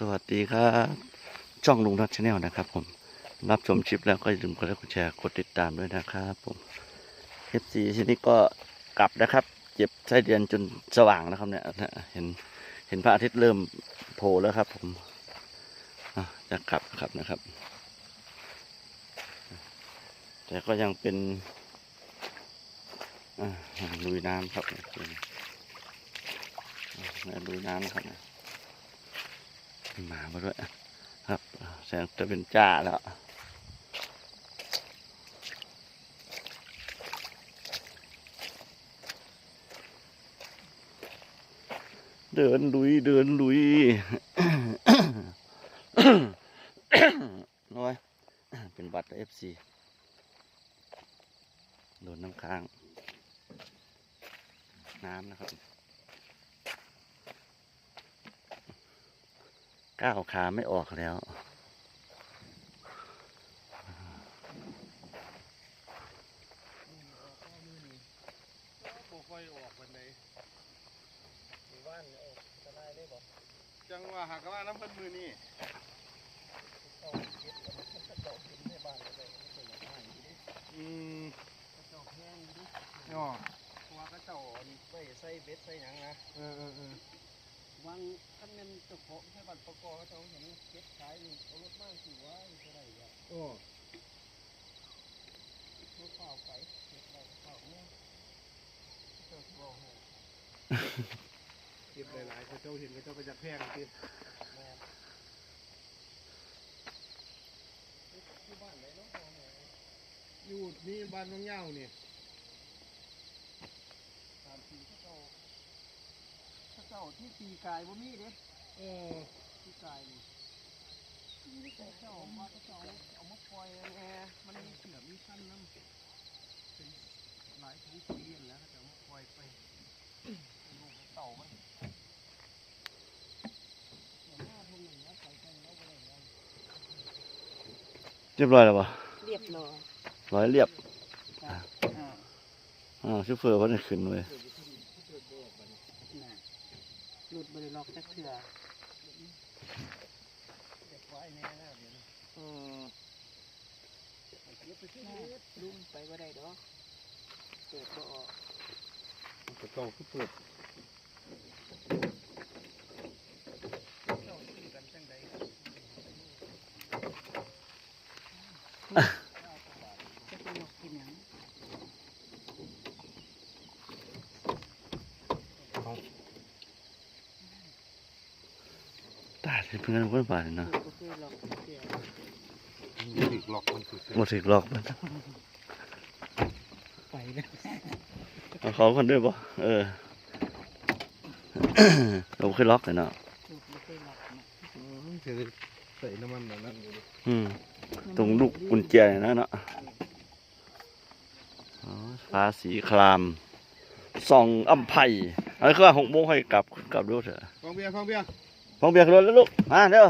สวัสดีครับช่องลุงนัทชาแนลนะครับ ผมรับชมคลิปแล้วก็อย่าลืมกดไลค์กดแชร์กดติดตามด้วยนะครับผม FC ทีนี้ก็กลับนะครับเจ็บไส้เดือนจนสว่างนะครับเนี่ยเห็นเห็นพระอาทิตย์เริ่มโผล่แล้วครับ ผมะจะกลับครับนะครับ แต่ก็ยังเป็นลุยน้ำครับลุยน้ำครับนะ หมามาด้วยครับแสงจะเป็นจ้าแล้วเดินลุยเดินลุยน้อย เป็นบัตรเอฟซีโดนน้ำค้าง น้ำนะครับ ก้าวขาไม่ออกแล้วบ่ค่อยออกวันใดหมู่บ้านเนี่ยออกจะได้ได้บ่จังว่าหากว่าน้ำเพันมือนี่เข้าเก็บแล้วมันก็เจาะกินในบ้านก็ได้มันก็อย่างง่ายอยู่ดิอืมกระเจาะแห้งอยู่ดิย่อเพราะว่ากระเจาะอันใส่ใส่เบ็ดใส่หยังนะ เออเออเออวาง คันแม่นเจ้าของให้บ้านประกอบเขาเจ้าเห็นเก็บขายนี่เอารถมากสิว่าอยู่เท่าไหร่อะโอ้รถเปล่าไปเก็บได้เปล่าเนี่ยเจ้าสิบอกให้เก็บหลายๆเขาเจ้าเห็นเขาเจ้าไปจากแพงกินแม่ที่บ้านไหนเนาะเอาแม่ยอยู่นี่บ้านน้องเง่าเนี่ตามทีเขาเจ้าเขาเจ้าที่ตีกายบ่มีเด้เออที่กายนี่เขาเจ้าเอามาเขาเจ้าเอามาปล่อยแอร์มันมีเสือมีขั้นน้ำเป็นหลายทั้งปีแล้วเขาจะเอามาปล่อยไปลูกเต่ามันเดี๋ยวหน้าทุ่งหนึ่งแล้วใส่แกงแล้วก็ได้แล้วเรียบร้อยแล้วปะเรียบร้อยร้อยเรียบอ่าอ่าชูเฟอร์เพิ่นได้ขึ้นเว้ยน่ะ หลุดบริล็อกจักเถื่อเก็บไว้แน่แล้วเดี๋ยวนี้อืมเก็บไปที่นี่ลุงไปบ่ได้ดอกเปิดบ่ออกกระเจ้าคือเปิดเจ้าซื้อกันจังใดครับ จะเป็นนกกินหยัง ตาย เพื่อนคนบาดเนาะคือบ่เคยล็อกจักเถื่อถึกหลอกมันสุดบ่ถึกหลอกมันไปแล้วเอาเขาคนด้วยบ่เออเราบ่เคยล็อกเลยเนาะลูกบ่เคยล็อกนะเสียใส่น้ำมันแบบนั้นอยู่ดิอืมตรงลูกกุญแจเนี่ยนะเนาะอ๋อฟ้าสีครามส่องอำไพอะไรคือว่าหกโมงให้กลับกลับด้วยเถอะฟังเบียร์ฟังเบียร์ ฟังเบียร์ขึ้นรถแล้วลูกมาเร็ว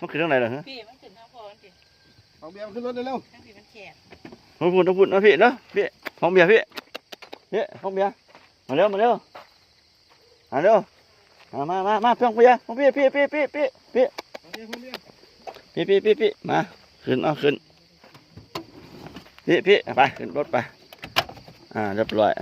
มันขึ้นทางไหนล่ะฮะพี่มันขึ้นทางพอมันสิฟังเบียร์ขึ้นรถเร็วทางพี่มันแคบต้องพูดต้องพูดนะพี่เนาะพี่ฟังเบียร์พี่พี่ฟังเบียร์มาเร็วมาเร็วมาเร็วมามามามาฟังเบียร์ฟังเบียร์พี่พี่พี่พี่พี่ๆฟังเบียร์ฟังเบียร์พี่พี่พี่พี่มาขึ้นเอาขึ้นพี่พี่ไปขึ้นรถไปอ่าเรียบร้อย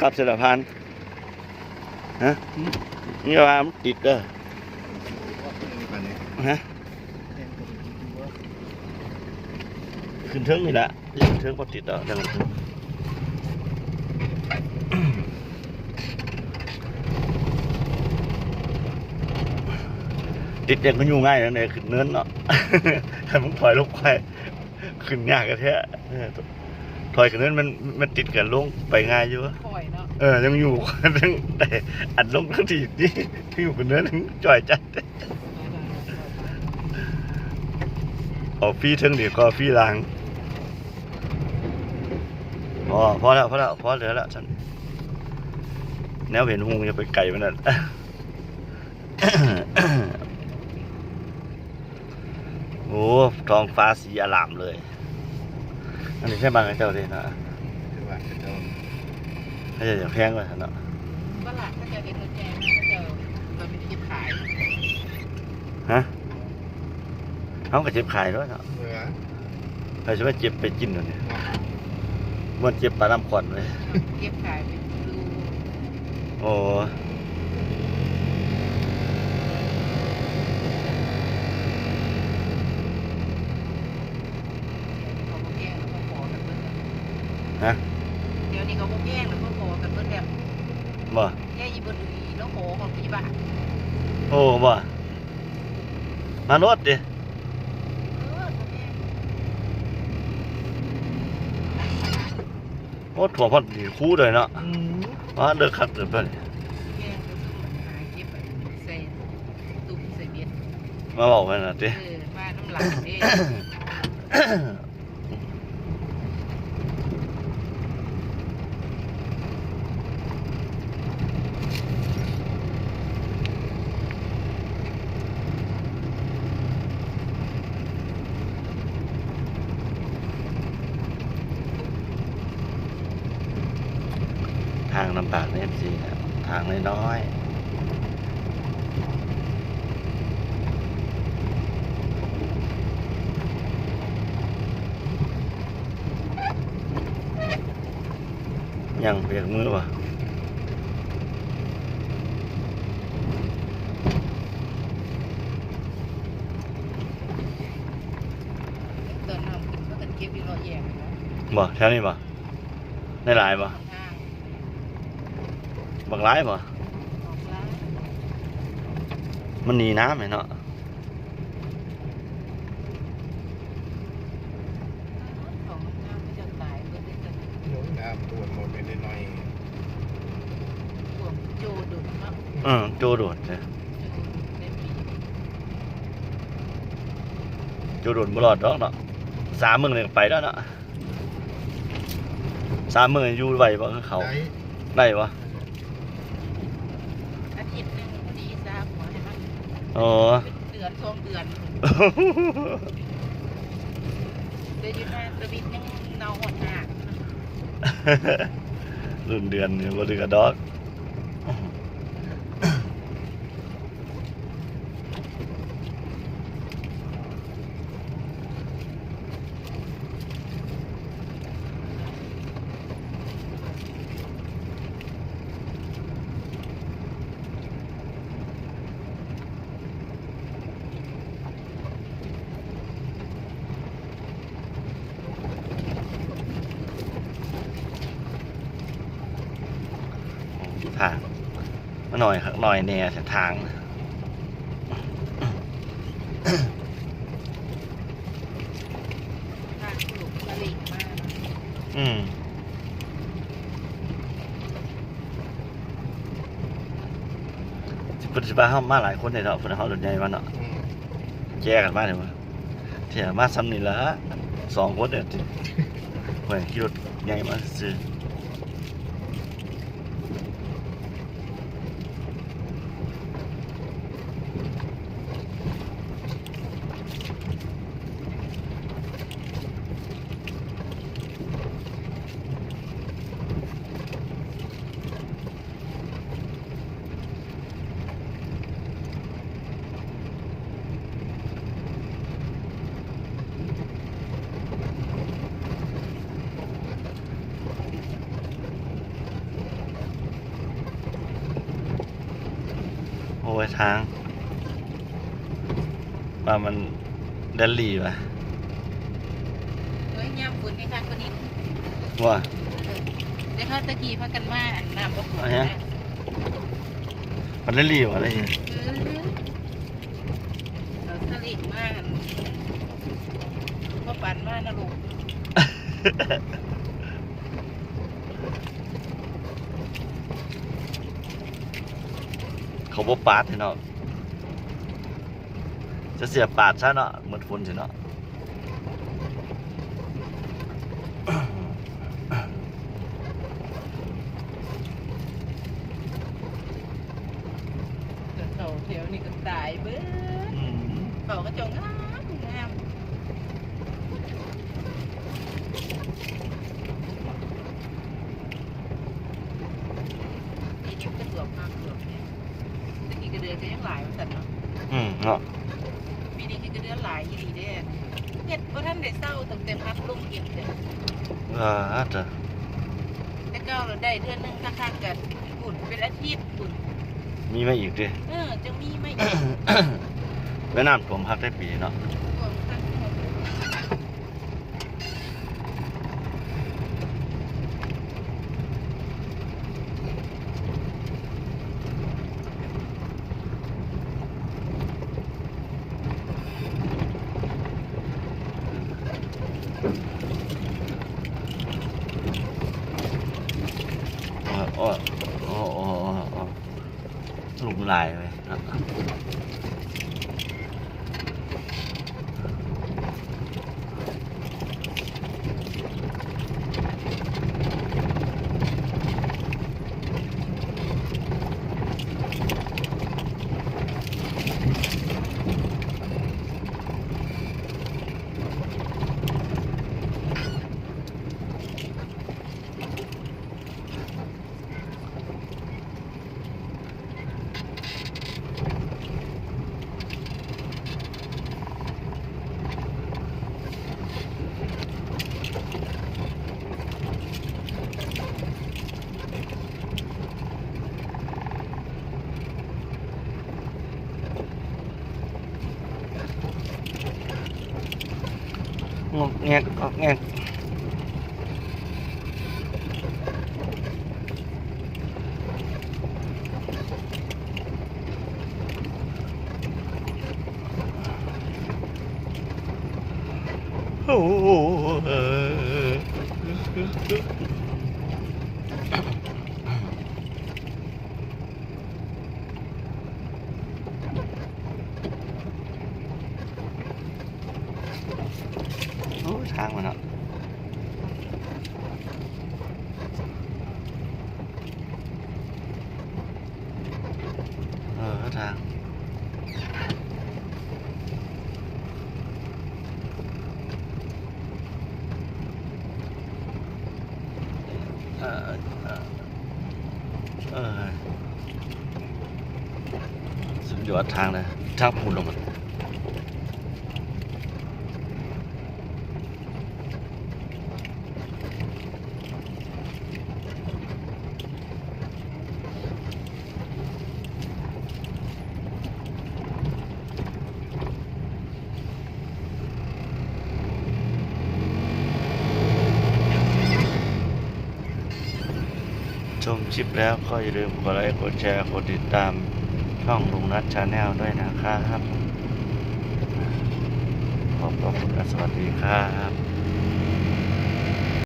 กลับเสร็จแล้วพานฮะนี่ว่ามันติดเด้ออฮะขึ้นเทิงนี่แหละขึ้นเทิงพอติดแล้วยังขึ้นติดเด็กมันอยู่ง่ายนะเนี่ยขึ้นเนินเนาะถ้ามึงถอยลงไปขึ้นยากกันแท้ถอยขึ้นเนินมันมันติดกันลงไปง่ายอยู่วะ เออ ยังอยู่ทั้งแต่อัดลงทั้งทีนี่ที่อยู่ขึ้นเนินทั้งจ่อยจัดเอาฟรีเทั้งเดียวก็ฟรีลางพอพอแล้วพอแล้วพอเหลือแล้วฉันแนวเห็นหงจะไปไก่มันนั่นโอ้ทองฟ้าสีอลามเลย อันนี้ใช่บางกระเจ้าเลยนะคือว่าเจ้า ถ้าจะจะแพงกว่าเนาะฝรั่งก็จะเห็นรถแกงนะก็จะมันเป็นที่ขาย ฮะเขาก็เจ็บขายด้วยเนาะเมื่อใครจะไปเจ็บไปกินเนาะเนี่ยมันเจ็บปลาลำขวัญเลยเก็บขายเป็นรู โอ้ เขาบอกแย่งแล้วก็ขอกันเพิ่น ฮะ เดี๋ยวนี้เขาบอกแย่งแล้วก็ขอกันเพิ่นแบบ บ่แย่ยีบนดีแล้วขอของพี่บ้านโอ้บ่มารถดิเออเขาแย่งโอ้ถั่วพอดีคู่เลยเนาะอืมว่าเดือดคักเดือดไปแย่งก็ซื้อมาขายเก็บไปใส่ตุ่มใส่เบ็ดมาบอกไปนะดิเออมาน้ำหลังเด้ ทางลำบากในเอฟซีนะทางน้อยๆยังเปียกมือวะตอนน้ำขึ้นก็กันเก็บอีรอแย่งนะบ่แถวนี้บ่ได้หลายบ่ทาง บักหลายบ่ออกร้านมันหนีน้ำไหมเนาะของน้ำก็จะตายเพื่อที่จะหนูน้ำตัวจหมดไปน้อยพวกโจดุเนาะอืมโจโดดจ้ะโจในปีโจโดดบ่รอดดอกเนาะสามมื้อนี่ก็ไปแล้วเนาะสามมื้ออยู่ไหวบ่คือเขาๆได้ได้บ่ อาทิตย์หนึงพอดีทราบหัวให้มัน อ๋อเป็นเดือนสองเดือนเดือนอยู่หน้าตะวิดยังเนาหดหนัก รุ่นเดือนนี่บ่เหลือดอกทางมา หน่อยหน่อยแน่แต่ทางทางอืมปัจจุบันเฮามาหลายคนในเนาะเพิ่นเฮารถใหญ่มาเนาะอืมแจกันมาเลยว่าเที่ยมาซ้ำนี่ละสองคนเนี่ยจิเพื่อนขี่รถใหญ่มาซื้อ อ้ยทาง ว่ามันเดนลี่ป่ะเฮ้ยย่ำฝุ่นในข้างคนนี้ว่าแต่เขาตะกี้พากันมาอันน้ำบ่ฝุ่นอะไรฮะนะมันเดนลี่วะอะไรอย่างเออเราสลิงมากอันก็ปั่นมากนะลูก เขาบ่ปาดเนาะจะเสียปาดซะเนาะเหมือนฝนสิเนาะ แต่เขาเที่ยวนี่ก็ตายเบิ้ อืม เขาก็จงงามงาม ก็ยังหลายว่าซั่นเนาะ อืมเนาะ ปีนี้คือเดือนหลายอีหลีเด้เฮ็ดบ่ทันได้เศร้าตั้งแต่พัดลงเก็บเด้ เออ จะแต่เก้าเราได้เดือนหนึงคักๆกันบุญเป็นอาทิตย์บุญมีมาอีกดิ เออจะมีไหม แม่น้ำท่วมพักได้ปีเนาะ รวมทั้งหมด เออ โอ้โอ้โอ้โอ้ลุมลายเลยเนาะงอกแงกงอกแงกโอ้โหเออโอ้ทางมันอะเออทาง เออเออเออ สุดยอดทางนะทับหุ่นลงมาชมค ลิปแล้วก็อย่าลืมกดไลค์กดแชร์กดติดตามช่องลุงนัทชาแนลด้วยนะครับ ขอบคุณและสวัสดีครับ